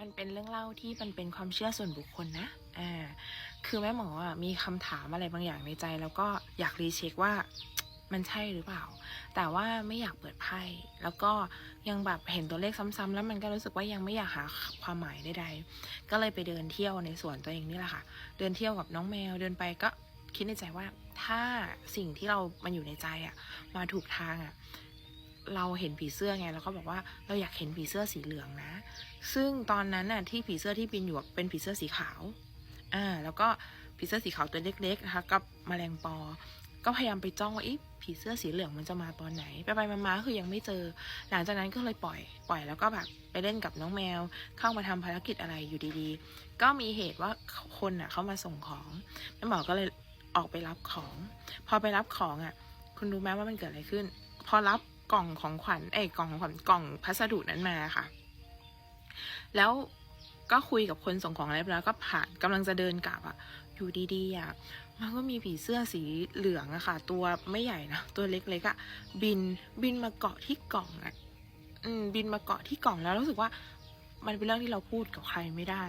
มันเป็นเรื่องเล่าที่มันเป็นความเชื่อส่วนบุคคลนะ อ่า คือแม่หมออะมีคำถามอะไรบางอย่างในใจ แล้วก็อยากรีเช็คว่ามันใช่หรือเปล่า แต่ว่าไม่อยากเปิดไพ่ แล้วก็ยังแบบเห็นตัวเลขซ้ำๆแล้วมันก็รู้สึกว่ายังไม่อยากหาความหมายใดๆ ก็เลยไปเดินเที่ยวในสวนตัวเองนี่แหละค่ะ เดินเที่ยวกับน้องแมว เดินไปก็คิดในใจว่าถ้าสิ่งที่เรามันอยู่ในใจอะ มาถูกทางอะ เราเห็นผีเสื้อไงแล้วก็บอกว่าเราอยากเห็นผีเสื้อสีเหลืองนะ ซึ่งตอนนั้นน่ะที่ผีเสื้อที่บินอยู่เป็นผีเสื้อสีขาวอ่าแล้วก็ผีเสื้อสีขาวตัวเล็กๆนะคะกับแมลงปอ ก็พยายามไปจ้องว่าอีผีเสื้อสีเหลืองมันจะมาตอนไหน ไปไปมาๆคือยังไม่เจอ หลังจากนั้นก็เลยปล่อย ปล่อยแล้วก็แบบไปเล่นกับน้องแมว เข้ามาทำภารกิจอะไรอยู่ดีๆ ก็มีเหตุว่าคนอะเข้ามาส่งของแม่หมอก็เลยออกไปรับของ พอไปรับของอะ คุณรู้ไหมว่ามันเกิดอะไรขึ้น พอรับ กล่องของขวัญเอ้กล่องของขวัญกล่องพัสดุนั้นมาค่ะ แล้วก็คุยกับคนส่งของอะไรไปแล้วก็ผ่านกำลังจะเดินกลับอะอยู่ดีๆอะมันก็มีผีเสื้อสีเหลืองอะค่ะ ตัวไม่ใหญ่นะตัวเล็กๆอะบินบินมาเกาะที่กล่องอะอืมบินมาเกาะที่กล่องแล้วรู้สึกว่า มันเป็นเรื่องที่เราพูดกับใครไม่ได้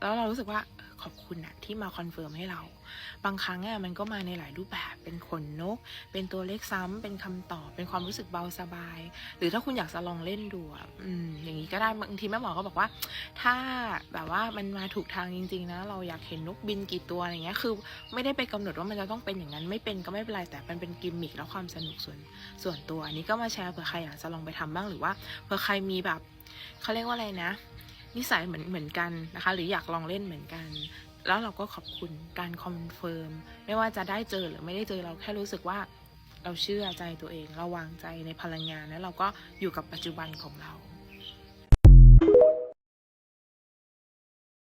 แล้วเรารู้สึกว่าขอบคุณอะที่มาคอนเฟิร์มให้เรา บางครั้งอะมันก็มาในหลายรูปแบบเป็นขนนก เป็นตัวเลขซ้ำเป็นคำตอบ เป็นความรู้สึกเบาสบาย หรือถ้าคุณอยากจะลองเล่นดูอะอืมอย่างนี้ก็ได้บางทีแม่หมอก็บอกว่า ถ้าแบบว่ามันมาถูกทางจริง ๆ นะ เราอยากเห็นนกบินกี่ตัวอะไรเงี้ยคือไม่ได้ไปกำหนดว่ามันจะต้องเป็นอย่างนั้นไม่เป็นก็ไม่เป็นไรแต่มันเป็นกิมมิคและความสนุกส่วนส่วนตัวอันนี้ก็มาแชร์เผื่อใครอยากจะลองไปทำบ้างหรือว่าเผื่อใครมีแบบเขาเรียกว่าอะไรนะ นิสัยเหมือนเหมือนกันนะคะ หรืออยากลองเล่นเหมือนกัน แล้วเราก็ขอบคุณการคอนเฟิร์มไม่ว่าจะได้เจอหรือไม่ได้เจอเราแค่รู้สึกว่าเราเชื่อใจตัวเอง เราวางใจในพลังงานแล้วเราก็อยู่กับปัจจุบันของเรา